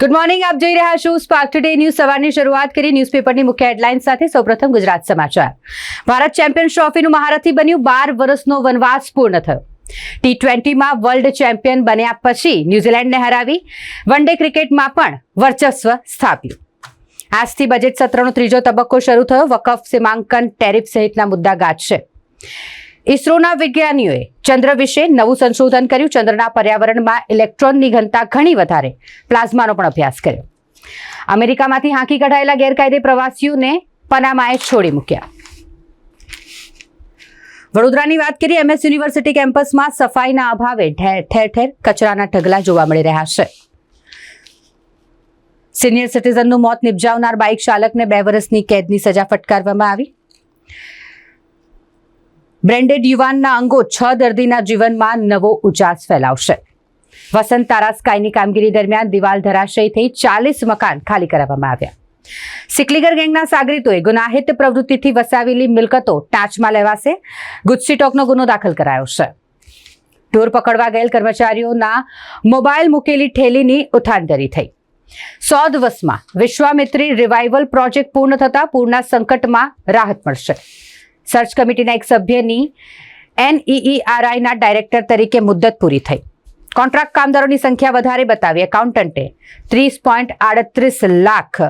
Good morning આપ જોઈ રહ્યા છો સ્પાર્ક ટુડે ન્યૂઝ સવારની શરૂઆત કરી ન્યૂઝપેપરની મુખ્ય હેડલાઇન સાથે સૌપ્રથમ ગુજરાત સમાચાર. ભારત ચેમ્પિયન્સ ટ્રોફીનું મહારથી બન્યું બાર વર્ષનો વનવાસ પૂર્ણ થયો. ટી ટ્વેન્ટીમાં વર્લ્ડ ચેમ્પિયન બન્યા પછી ન્યૂઝીલેન્ડને હરાવી વન ડે ક્રિકેટમાં પણ વર્ચસ્વ સ્થાપ્યું. આજથી બજેટ સત્રનો ત્રીજો તબક્કો શરૂ થયો. વકફ સીમાંકન, ટેરિફ સહિતના મુદ્દા ગાજશે ઇસરોના વિજ્ઞાનીઓએ ચંદ્ર વિશે નવું સંશોધન કર્યું. ચંદ્રના પર્યાવરણમાં ઇલેક્ટ્રોનની ઘનતા ઘણી વધારે. પ્લાઝમાનો પણ અભ્યાસ કર્યો. અમેરિકામાંથી હાંકી કઢાયેલા ગેરકાયદે પ્રવાસીઓને પનામાએ છોડી મૂક્યા. વડોદરાની વાત કરીએ એમએસ યુનિવર્સિટી કેમ્પસમાં સફાઈના અભાવે ઠેર ઠેર ઠેર કચરાના ઢગલા જોવા મળી રહ્યા છે. સિનિયર સિટીઝનનું મોત નિપજાવનાર બાઇક ચાલકને બે વર્ષની કેદની સજા ફટકારવામાં આવી. બ્રેન્ડેડ યુવાનના અંગો છ દર્દીના જીવનમાં નવો ઉજાસ ફેલાવશે. વસંત તારા સ્કાયની કામગીરી દરમિયાન દિવાલ ધરાશયી થઈ ચાલીસ મકાન ખાલી કરાવવામાં આવ્યા. સિકલીગર ગેંગના સાગરીતોએ ગુનાહિત પ્રવૃત્તિથી વસાવેલી મિલકતો ટાંચમાં લેવાશે. ગુજસીટોકનો ગુનો દાખલ કરાયો છે. ઢોર પકડવા ગયેલ કર્મચારીઓના મોબાઈલ મૂકેલી ઠેલીની ઉઠાંતરી થઈ. સો દિવસમાં વિશ્વામિત્રી રિવાઇવલ પ્રોજેક્ટ પૂર્ણ થતાં પૂરના સંકટમાં રાહત મળશે. સર્ચ કમિટીના એક સભ્યની એનઈઈઆરઆઈના ડાયરેક્ટર તરીકે મુદ્દત પૂરી થઈ. કોન્ટ્રાક્ટ કામદારોની સંખ્યા વધારે બતાવી એકાઉન્ટન્ટે ત્રીસ પોઈન્ટ આડત્રીસ લાખ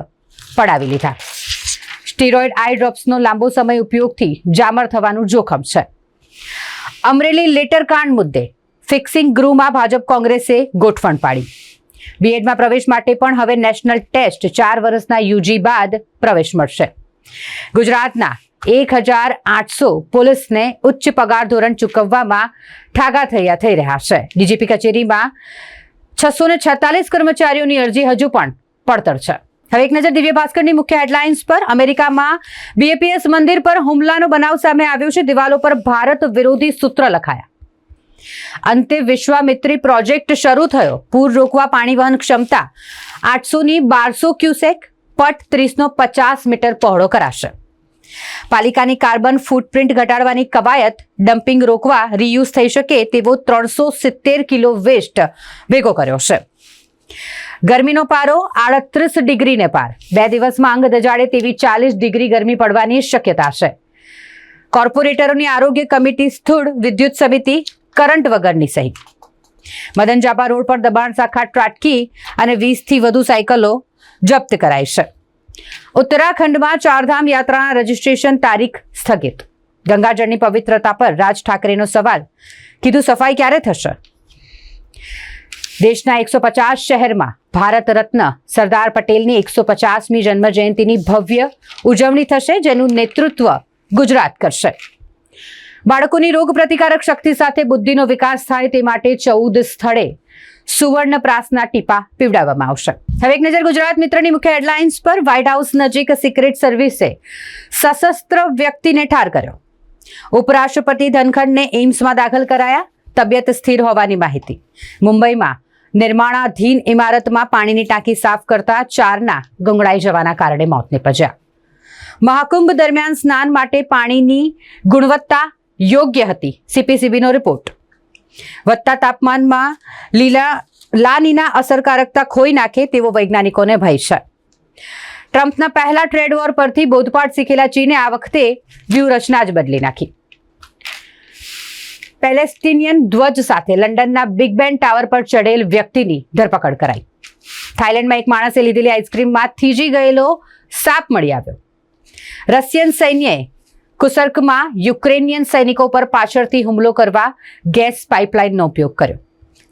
પડાવી લીધા. સ્ટીરોઇડ આઈ ડ્રોપ્સનો લાંબો સમય ઉપયોગથી જામર થવાનું જોખમ છે. અમરેલી લેટર કાંડ મુદ્દે ફિક્સિંગ ગૃહમાં ભાજપ કોંગ્રેસે ગોઠવણ પાડી. બીએડમાં પ્રવેશ માટે પણ હવે નેશનલ ટેસ્ટ ચાર વર્ષના યુજી બાદ પ્રવેશ મળશે. ગુજરાતના એક હજાર આઠસો પોલીસને ઉચ્ચ પગાર ધોરણ ચૂકવવામાં ઠાગા થયા થઈ રહ્યા છે. ડીજીપી કચેરીમાં છસો ને છેતાલીસ કર્મચારીઓની અરજી હજુ પણ પડતર છે. હવે એક નજર દિવ્ય ભાસ્કરની મુખ્ય હેડલાઇન્સ પર. અમેરિકામાં બીએપીએસ મંદિર પર હુમલાનો બનાવ સામે આવ્યો છે. દિવાલો પર ભારત વિરોધી સૂત્ર લખાયા. અંતે વિશ્વામિત્રી પ્રોજેક્ટ શરૂ થયો. પૂર રોકવા પાણી વહન ક્ષમતા આઠસોની બારસો ક્યુસેક, પટ ત્રીસનો પચાસ મીટર પહોળો કરાશે. પાલિકાની કાર્બન ફૂટપ્રિન્ટ ઘટાડવાની કવાયત, ડમ્પિંગ રોકવા, રીયુઝ થઈ શકે તેવો ત્રણસો સિત્તેર કિલો વેસ્ટ ભેગો કર્યો છે. ગરમીનો પારો આડત્રીસ ડિગ્રીને પાર. બે દિવસમાં અંગ દજાડે તેવી ચાલીસ ડિગ્રી ગરમી પડવાની શક્યતા છે. કોર્પોરેટરોની આરોગ્ય કમિટી સ્થૂળ, વિદ્યુત સમિતિ, કરંટ વગરની સહી. મદન જાપા રોડ પર દબાણ શાખા, ટ્રાટકી અને વીસથી વધુ સાયકલો જપ્ત કરાઈ છે. ઉત્તરાખંડમાં ચારધામ યાત્રાના રજીસ્ટ્રેશન તારીખ સ્થગિત. ગંગાજળની પવિત્રતા પર રાજ ઠાકરેનો સવાલ. કીધું સફાઈ ક્યારે થશે? દેશના એકસો પચાસ શહેરમાં ભારત રત્ન સરદાર પટેલની એકસો પચાસમી જન્મ જયંતિની ભવ્ય ઉજવણી થશે, જેનું નેતૃત્વ ગુજરાત કરશે. બાળકોની રોગ પ્રતિકારક શક્તિ સાથે બુદ્ધિનો વિકાસ થાય તે માટે ચૌદ સ્થળે સુવર્ણ પ્રાસના ટીપા પીવડાવવામાં આવશે. હવે એક નજર ગુજરાત મિત્રની મુખ્ય હેડલાઇન્સ પર વ્હાઇટ હાઉસ નજીક સિક્રેટ સર્વિસે સશસ્ત્ર વ્યક્તિને ઠાર કર્યો. ઉપરાષ્ટ્રપતિ ધનખડને એઇમ્સમાં દાખલ કરાયા. તબિયત સ્થિર હોવાની માહિતી. મુંબઈમાં નિર્માણાધીન ઇમારતમાં પાણીની ટાંકી સાફ કરતા ચારના ગુંગળાઈ જવાના કારણે મોત નિપજ્યા. મહાકુંભ દરમિયાન સ્નાન માટે પાણીની ગુણવત્તા યોગ્ય હતી. સીપીસીબીનો રિપોર્ટ વધતા તાપમાનમાં લીલા, લાનીના અસરકારકતા ખોઈ નાખે તેવો વૈજ્ઞાનિકોને ભય છે. ટ્રમ્પના પહેલા ટ્રેડ વોર પરથી બોધપાઠ શીખેલા ચીને આ વખતે વ્યૂહરચના જ બદલી નાખી. પેલેસ્ટિનિયન ધ્વજ સાથે લંડનના બિગ બેન ટાવર પર ચડેલ વ્યક્તિની ધરપકડ કરાઈ. થાઇલેન્ડમાં એક માણસે લીધેલી આઈસ્ક્રીમમાં થીજી ગયેલો સાપ મળી આવ્યો. રશિયન સૈન્યએ કુસર્કમાં યુક્રેનિયન સૈનિકો પર પાછળથી હુમલો કરવા ગેસ પાઇપલાઇનનો ઉપયોગ કર્યો.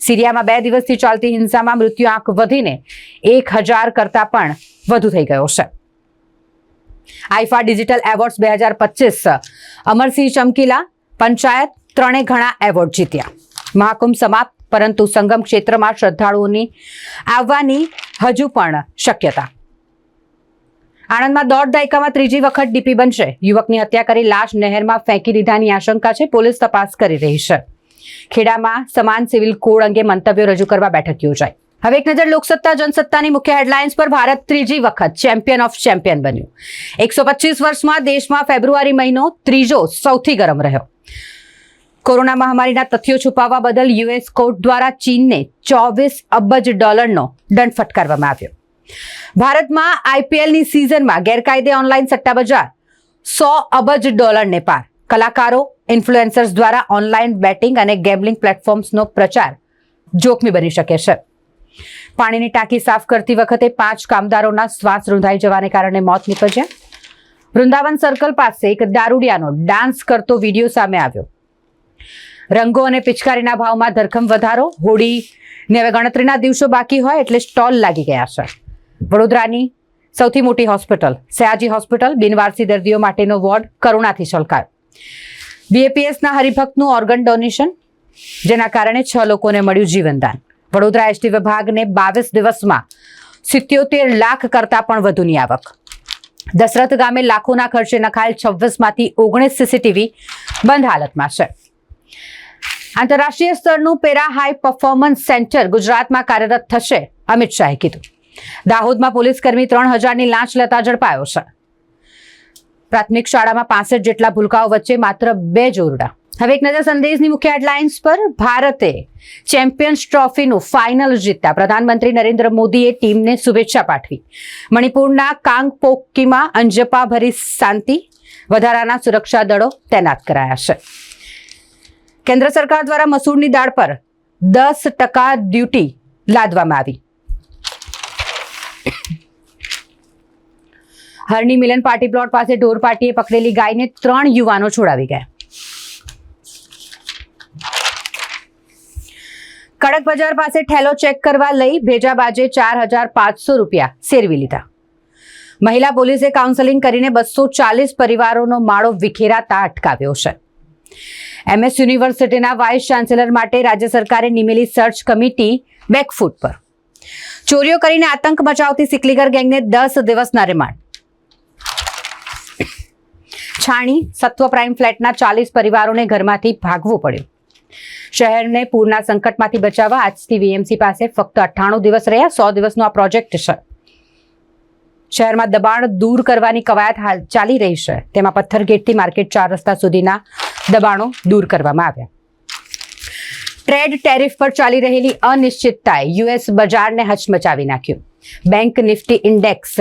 સિરિયામાં બે દિવસથી ચાલતી હિંસામાં મૃત્યુ આંક વધીને એક હજાર કરતાં પણ વધુ થઈ ગયો છે. આઈફા ડિજિટલ એવોર્ડ્સ બે હજાર પચીસ, અમરસિંહ ચમકીલા પંચાયત ત્રણે ઘણા એવોર્ડ જીત્યા. મહાકુંભ સમાપ્ત, પરંતુ સંગમ ક્ષેત્રમાં શ્રદ્ધાળુઓની આવવાની હજુ પણ શક્યતા. આણંદમાં દોઢ દાયકામાં ત્રીજી વખત ડીપી બનશે. યુવકની હત્યા કરી લાશ નહેરમાં ફેંકી દીધાની આશંકા છે. પોલીસ તપાસ કરી રહી છે. ખેડામાં સમાન સિવિલ કોડ અંગે મંતવ્યો રજૂ કરવા બેઠક યોજાઈ. હવે એક નજર લોકસત્તા, જનસત્તાની મુખ્ય હેડલાઇન્સ પર ભારત ત્રીજી વખત ચેમ્પિયન ઓફ ચેમ્પિયન બન્યું. એકસો પચીસ વર્ષમાં દેશમાં ફેબ્રુઆરી મહિનો ત્રીજો સૌથી ગરમ રહ્યો. કોરોના મહામારીના તથ્યો છુપાવવા બદલ યુએસ કોર્ટ દ્વારા ચીનને ચોવીસ અબજ ડોલરનો દંડ ફટકારવામાં આવ્યો. ભારતમાં આઈપીએલની સિઝનમાં ગેરકાયદે ઓનલાઈન સટ્ટા બજાર સો અબજ ડોલરને પાર કલાકારો ઇન્ફ્લુએન્સર્સ દ્વારા ઓનલાઈન બેટિંગ અને ગેમ્બલિંગ પ્લેટફોર્મ્સનો પ્રચાર જોખમી બની શકે છે. પાણીની ટાંકી સાફ કરતી વખતે પાંચ કામદારોના શ્વાસ રૂંધાઈ જવાને કારણે મોત નીપજ્યા. વૃંદાવન સર્કલ પાસે એક દારૂડિયાનો ડાન્સ કરતો વીડિયો સામે આવ્યો. રંગો અને પિચકારીના ભાવમાં ધરખમ વધારો, હોળી ને હવે ગણતરીના દિવસો બાકી હોય એટલે સ્ટોલ લાગી ગયા છે. વડોદરાની સૌથી મોટી હોસ્પિટલ, સયાજી હોસ્પિટલ, બિનવારસી દર્દીઓ માટેનો વોર્ડ કરુણાથી છલકાયો. બીએપીએસના હરિભક્તનું ઓર્ગન ડોનેશન જેના કારણે છ લોકોને મળ્યું જીવનદાન. વડોદરા એસટી વિભાગને બાવીસ દિવસમાં સિત્યોતેર લાખ કરતાં પણ વધુની આવક. દશરથ ગામે લાખોના ખર્ચે નખાયેલ છવ્વીસમાંથી ઓગણીસ સીસીટીવી બંધ હાલતમાં છે. આંતરરાષ્ટ્રીય સ્તરનું પેરા હાઈ પરફોર્મન્સ સેન્ટર ગુજરાતમાં કાર્યરત થશે, અમિત શાહે કીધું. દાહોદમાં પોલીસકર્મી ત્રણ હજારની લાંચ લેતા ઝડપાયો છે. પ્રાથમિક શાળામાં પાસઠ જેટલા ભૂલકાઓ વચ્ચે માત્ર બે જોરડા. હવે એક નજર સંદેશની મુખ્ય હેડલાઇન્સ પર ભારતે ચેમ્પિયન્સ ટ્રોફીનું ફાઇનલ જીતતા પ્રધાનમંત્રી નરેન્દ્ર મોદીએ ટીમને શુભેચ્છા પાઠવી. મણિપુરના કાંગપોકીમાં અંજપાભરી શાંતિ, વધારાના સુરક્ષા દળો તૈનાત કરાયા છે. કેન્દ્ર સરકાર દ્વારા મસૂરની દાળ પર દસ ટકા ડ્યુટી લાદવામાં આવી. હરની મિલન પાર્ટી પ્લોટ પાસે ઢોર પાર્ટીએ પકડેલી ગાયને ત્રણ યુવાનો છોડાવી ગયા. કડક બજાર પાસે ઠેલો ચેક કરવા લઈ ભેજાબાજે ચાર હજાર પાંચસો રૂપિયા સેરવી લીધા. મહિલા પોલીસે કાઉન્સેલિંગ કરીને બસો ચાલીસ પરિવારોનો માળો વિખેરાતા અટકાવ્યો છે. એમએસ યુનિવર્સિટીના વાઇસ ચાન્સેલર માટે રાજ્ય સરકારે નિમેલી સર્ચ કમિટી બેકફૂટ પર. ચોરીઓ કરીને આતંક મચાવતી સિકલીગર ગેંગને દસ દિવસના રિમાન્ડ. છાણી સત્વ પ્રાઇમ ફ્લેટના ચાલીસ પરિવારોને ઘરમાંથી ભાગવું પડ્યું. શહેરને પૂરના સંકટમાંથી બચાવવા આજથી વીએમસી પાસે ફક્ત અઠ્ઠાણું દિવસ રહ્યા, સો દિવસનો આ પ્રોજેક્ટ છે. શહેરમાં દબાણ દૂર કરવાની કવાયત હાલ ચાલી રહી છે. તેમાં પથ્થરગેટથી માર્કેટ ચાર રસ્તા સુધીના દબાણો દૂર કરવામાં આવ્યા. ટ્રેડ ટેરિફ પર ચાલી રહેલી અનિશ્ચિતતાએ યુએસ બજારને હચમચાવી નાખ્યું. બેંક નિફ્ટી ઇન્ડેક્સ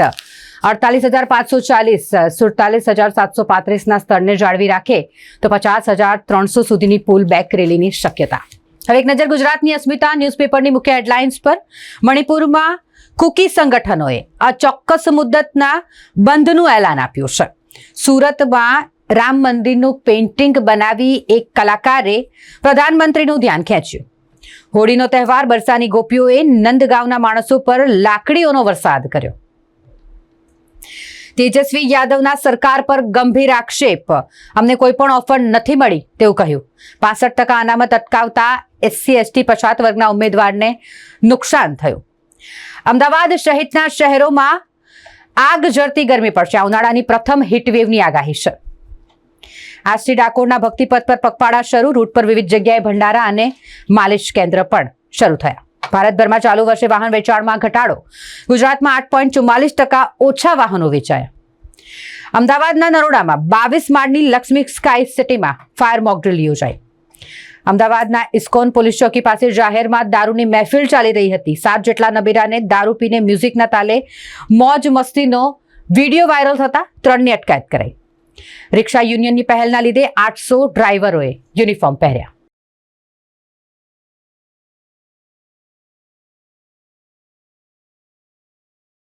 અડતાલીસ હજાર પાંચસો ચાલીસ, સુડતાલીસ હજાર સાતસો પાંત્રીસના સ્તરને જાળવી રાખે તો પચાસ હજાર ત્રણસો સુધીની પુલ બેક રેલીની શક્યતા. હવે એક નજર ગુજરાતની અસ્મિતા ન્યૂઝપેપરની મુખ્ય હેડલાઇન્સ પર. મણિપુરમાં કુકી સંગઠનોએ અચોક્કસ મુદ્દતના બંધનું એલાન આપ્યું છે. સુરતમાં રામ મંદિરનું પેઇન્ટિંગ બનાવી એક કલાકારે પ્રધાનમંત્રીનું ધ્યાન ખેંચ્યું. હોળીનો તહેવાર બરસાની ગોપીઓએ નંદગાંવના માણસો પર લાકડીઓનો વરસાદ કર્યો. તેજસ્વી યાદવના સરકાર પર ગંભીર આક્ષેપ. અમને કોઈ પણ ઓફર નથી મળી, તેવું કહ્યું. પાસઠ ટકા અનામત અટકાવતા એસસી, એસટી, પછાત વર્ગના ઉમેદવારને નુકસાન થયું. અમદાવાદ સહિતના શહેરોમાં આગ જરતી ગરમી પડશે. ઉનાળાની પ્રથમ હીટવેવની આગાહી છે. આજથી ડાકોરના ભક્તિપથ પર પગપાળા શરૂ, રૂટ પર વિવિધ જગ્યાએ ભંડારા અને માલિશ કેન્દ્ર પણ શરૂ થયા. ભારતભરમાં ચાલુ વર્ષે વાહન વેચાણમાં ઘટાડો. ગુજરાતમાં આઠ પોઈન્ટ ચુમ્માલીસ ટકા ઓછા વાહનો વેચાયા. અમદાવાદના નરોડામાં બાવીસ માળની લક્ષ્મી સ્કાય સિટીમાં ફાયર મોકડ્રીલ યોજાઈ. અમદાવાદના ઇસ્કોન પોલીસ ચોકી પાસે જાહેરમાં દારૂની મહેફિલ ચાલી રહી હતી. સાત જેટલા નબીરાને દારૂ પીને મ્યુઝિકના તાલે મોજ મસ્તીનો વીડિયો વાયરલ થતા ત્રણની અટકાયત કરાઈ. રિક્ષા યુનિયનની પહેલના લીધે આઠસો ડ્રાઈવરોએ યુનિફોર્મ પહેર્યા.